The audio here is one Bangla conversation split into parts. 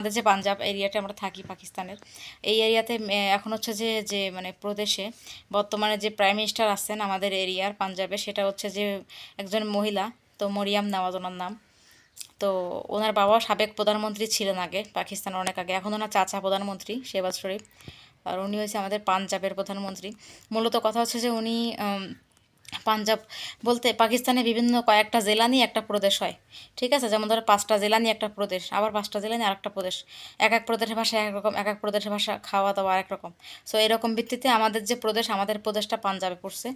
আমাদের যে পাঞ্জাব এরিয়াতে আমরা থাকি পাকিস্তানের, এই এরিয়াতে এখন হচ্ছে যে যে মানে প্রদেশে বর্তমানে যে প্রাইম মিনিস্টার আছেন আমাদের এরিয়ার পাঞ্জাবে, সেটা হচ্ছে যে একজন মহিলা, তো মরিয়াম নওয়াজ ওনার নাম। তো ওনার বাবা সাবেক প্রধানমন্ত্রী ছিলেন আগে পাকিস্তান অনেক আগে, এখন ওনার চাচা প্রধানমন্ত্রী শেবাজ শরীফ, আর উনি হয়েছে আমাদের পাঞ্জাবের প্রধানমন্ত্রী। মূলত কথা হচ্ছে যে উনি পাঞ্জাব বলতে পাকিস্তানে বিভিন্ন কয়েকটা জেলা নিয়ে একটা প্রদেশ হয়। ঠিক আছে? যেমন ধরো পাঁচটা জেলা নিয়ে একটা প্রদেশ, আবার পাঁচটা জেলা নিয়ে আরেকটা প্রদেশ। এক এক প্রদেশের ভাষা এক রকম, এক এক প্রদেশের ভাষা খাওয়া দাওয়া আরেক রকম। সো এরকম ভিত্তিতে আমাদের যে প্রদেশ, আমাদের প্রদেশটা পাঞ্জাবে পড়ছে।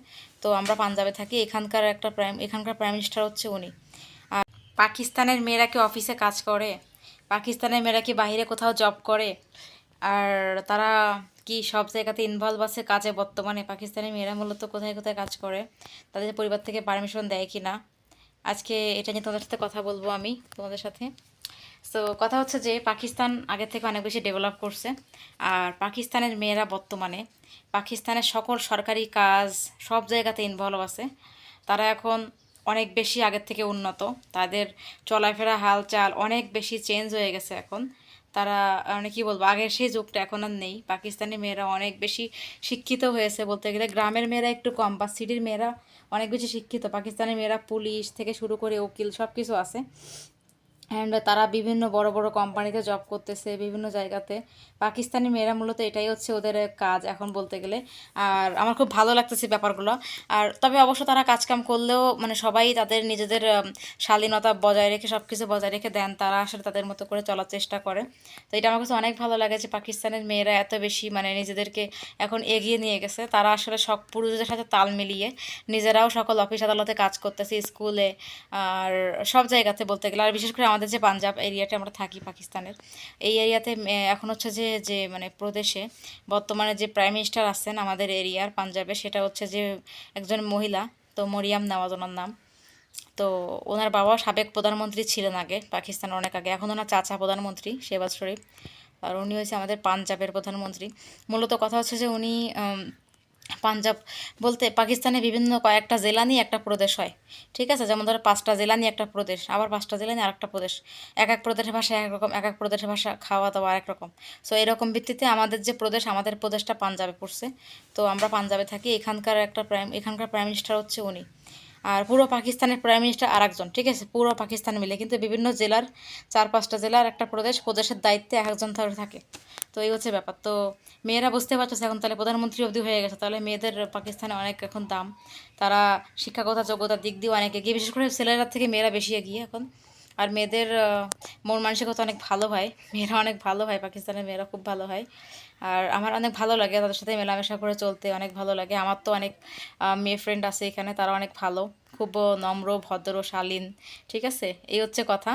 তো আমরা পাঞ্জাবে থাকি। এখানকার একটা প্রাইম, এখানকার প্রাইম মিনিস্টার হচ্ছে উনি। আর পাকিস্তানের মেয়েরা কি অফিসে কাজ করে? পাকিস্তানের মেয়েরা কি বাইরে কোথাও জব করে? আর তারা কি সব জায়গাতে ইনভলভ আছে কাজে? বর্তমানে পাকিস্তানি মেয়েরা মূলত কোথায় কোথায় কাজ করে? তাদের পরিবার থেকে পারমিশন দেয় কি না আজকে এটা নিয়ে তোমাদের সাথে কথা বলব আমি, তোমাদের সাথে। সো কথা হচ্ছে যে পাকিস্তান আগে থেকে অনেক বেশি ডেভেলপ করছে। আর পাকিস্তানের মেয়েরা বর্তমানে, পাকিস্তানের সকল সরকারি কাজ সব জায়গাতে ইনভলভ আছে। তারা এখন অনেক বেশি আগের থেকে উন্নত। তাদের চলাফেরা, হালচাল অনেক বেশি চেঞ্জ হয়ে গেছে এখন। তারা মানে কি বলব, আগের সেই যুগটা এখন আর নেই। পাকিস্তানি মেয়েরা অনেক বেশি শিক্ষিত হয়েছে বলতে গেলে। গ্রামের মেয়েরা একটু কম বা সিটির মেয়েরা অনেক বেশি শিক্ষিত। পাকিস্তানি মেয়েরা পুলিশ থেকে শুরু করে উকিল সব কিছু আছে। অ্যান্ড তারা বিভিন্ন বড় বড় কোম্পানিতে জব করতেছে, বিভিন্ন জায়গাতে। পাকিস্তানি মেয়েরা মূলত এটাই হচ্ছে ওদের কাজ এখন বলতে গেলে। আর আমার খুব ভালো লাগতেছে ব্যাপারগুলো। আর তবে অবশ্য তারা কাজকাম করলেও মানে সবাই তাদের নিজেদের শালীনতা বজায় রেখে সব কিছু বজায় রেখে দেন, তারা আসলে তাদের মতো করে চলার চেষ্টা করে। তো এটা আমার কাছে অনেক ভালো লাগে যে পাকিস্তানের মেয়েরা এত বেশি মানে নিজেদেরকে এখন এগিয়ে নিয়ে গেছে। তারা আসলে সব পুরুষদের সাথে তাল মিলিয়ে নিজেরাও সকল অফিস আদালতে কাজ করতেছে স্কুলে আর সব জায়গাতে বলতে গেলে। আর বিশেষ করে আমাদের যে পাঞ্জাব এরিয়াতে আমরা থাকি পাকিস্তানের, এই এরিয়াতে এখন হচ্ছে যে যে মানে প্রদেশে বর্তমানে যে প্রাইম মিনিস্টার আছেন আমাদের এরিয়ার পাঞ্জাবে, সেটা হচ্ছে যে একজন মহিলা, তো মরিয়াম নওয়াজ ওনার নাম। তো ওনার বাবা সাবেক প্রধানমন্ত্রী ছিলেন আগে, পাকিস্তানের অনেক আগে, এখন ওনার চাচা প্রধানমন্ত্রী শেবাজ শরীফ, আর উনি হয়েছে আমাদের পাঞ্জাবের প্রধানমন্ত্রী। মূলত কথা হচ্ছে যে উনি পাঞ্জাব বলতে পাকিস্তানে বিভিন্ন কয়েকটা জেলা নিয়ে একটা প্রদেশ হয়। ঠিক আছে? যেমন ধরো পাঁচটা জেলা নিয়ে একটা প্রদেশ, আবার পাঁচটা জেলা নিয়ে আরেকটা প্রদেশ। এক এক প্রদেশের ভাষা এক রকম, এক এক প্রদেশের ভাষা খাওয়া দাওয়া এক রকম। সো এরকম ভিত্তিতে আমাদের যে প্রদেশ, আমাদের প্রদেশটা পাঞ্জাবে পড়ছে। তো আমরা পাঞ্জাবে থাকি। এখানকার একটা প্রাইম এখানকার প্রাইম মিনিস্টার হচ্ছে উনি। আর পুরো পাকিস্তানের প্রাইম মিনিস্টার আর একজন ঠিক আছে? পুরো পাকিস্তান মিলে। কিন্তু বিভিন্ন জেলার চার পাঁচটা জেলার একটা প্রদেশ, প্রদেশের দায়িত্বে এক একজন ধরে থাকে। তো এই হচ্ছে ব্যাপার। তো মেয়েরা বুঝতে পারছে এখন তাহলে প্রধানমন্ত্রী অবধি হয়ে গেছে। তাহলে মেয়েদের পাকিস্তানে অনেক এখন দাম। তারা শিক্ষাগত যোগ্যতার দিক দিয়ে অনেক এগিয়ে। বিশেষ করে ছেলেরা থেকে মেয়েরা বেশি এগিয়ে এখন। আর মেয়েদের মন মানসিকতা অনেক ভালো হয়। মেয়েরা অনেক ভালো হয়, পাকিস্তানের মেয়েরা খুব ভালো হয়। আর আমার অনেক ভালো লাগে, তাদের সাথে মেলামেশা করে চলতে অনেক ভালো লাগে। আমার তো অনেক মেয়ে ফ্রেন্ড আছে এখানে, তারা অনেক ভালো খুব নম্র, ভদ্র, শালীন, ঠিক আছে? এই হচ্ছে কথা।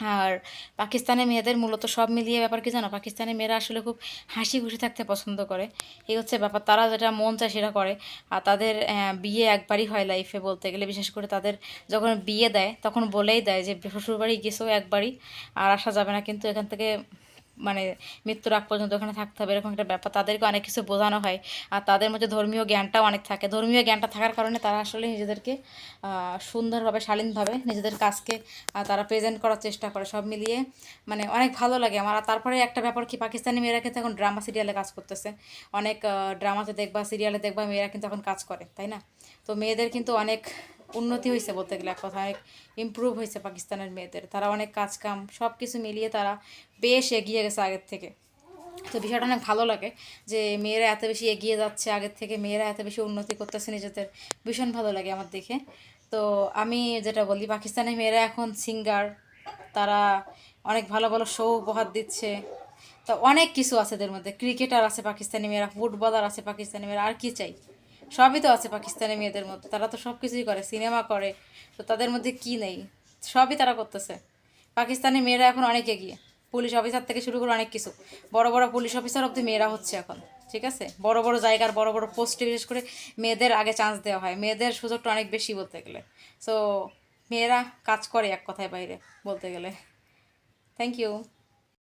আর পাকিস্তানের মেয়েদের মূলত সব মিলিয়ে ব্যাপার কি জানো? পাকিস্তানের মেয়েরা আসলে খুব হাসি খুশি থাকতে পছন্দ করে। এই হচ্ছে ব্যাপার, তারা যেটা মন চায় সেটা করে। আর তাদের বিয়ে একবারই হয় লাইফে বলতে গেলে, বিশেষ করে তাদের যখন বিয়ে দেয়, তখন বলেই দেয় যে, শ্বশুরবাড়ি গেছেও একবারই, আর আসা যাবে না। কিন্তু এখান থেকে মানে মৃত্যুর আগ পর্যন্ত ওখানে থাকতে হবে, এরকম একটা ব্যাপার। তাদেরকে অনেক কিছু বোঝানো হয়। আর তাদের মধ্যে ধর্মীয় জ্ঞানটাও অনেক থাকে। ধর্মীয় জ্ঞানটা থাকার কারণে তারা আসলে নিজেদেরকে সুন্দরভাবে, শালীনভাবে নিজেদের কাজকে তারা প্রেজেন্ট করার চেষ্টা করে। সব মিলিয়ে মানে অনেক ভালো লাগে আমার। তারপরে একটা ব্যাপার কি, পাকিস্তানি মেয়েরা কিন্তু এখন ড্রামা সিরিয়ালে কাজ করতেছে। অনেক ড্রামাতে দেখবা সিরিয়ালে দেখবা মেয়েরা কিন্তু এখন কাজ করে, তাই না? তো মেয়েদের কিন্তু অনেক উন্নতি হয়েছে বলতে গেলে, এক কথা অনেক ইমপ্রুভ হয়েছে পাকিস্তানের মেয়েদের। তারা অনেক কাজ কাম সব কিছু মিলিয়ে তারা বেশ এগিয়ে গেছে আগের থেকে। তো বিষয়টা অনেক ভালো লাগে যে মেয়েরা এত বেশি এগিয়ে যাচ্ছে, আগের থেকে মেয়েরা এত বেশি উন্নতি করতেছে নিজেদের। ভীষণ ভালো লাগে আমার দেখে। তো আমি যেটা বলি পাকিস্তানের মেয়েরা এখন সিঙ্গার তারা অনেক ভালো ভালো শো উপহার দিচ্ছে। তো অনেক কিছু আছে এদের মধ্যে। ক্রিকেটার আছে পাকিস্তানি মেয়েরা ফুটবলার আছে পাকিস্তানি মেয়েরা, আর কি চাই? সবই তো আছে পাকিস্তানি মেয়েদের মধ্যে। তারা তো সব কিছুই করে, সিনেমা করে, তো তাদের মধ্যে কি নেই? সবই তারা করতেছে। পাকিস্তানি মেয়েরা এখন অনেক এগিয়ে। পুলিশ অফিসার থেকে শুরু করে অনেক কিছু। বড় বড় পুলিশ অফিসার অব্দি মেয়েরা হচ্ছে এখন, ঠিক আছে? বড় বড় জায়গার, বড় বড় পোস্টে বিশেষ করে মেয়েদের আগে চান্স দেওয়া হয়। মেয়েদের সুযোগটা অনেক বেশি বলতে গেলে। সো মেয়েরা কাজ করে এক কথায় বাইরে, বলতে গেলে। Thank you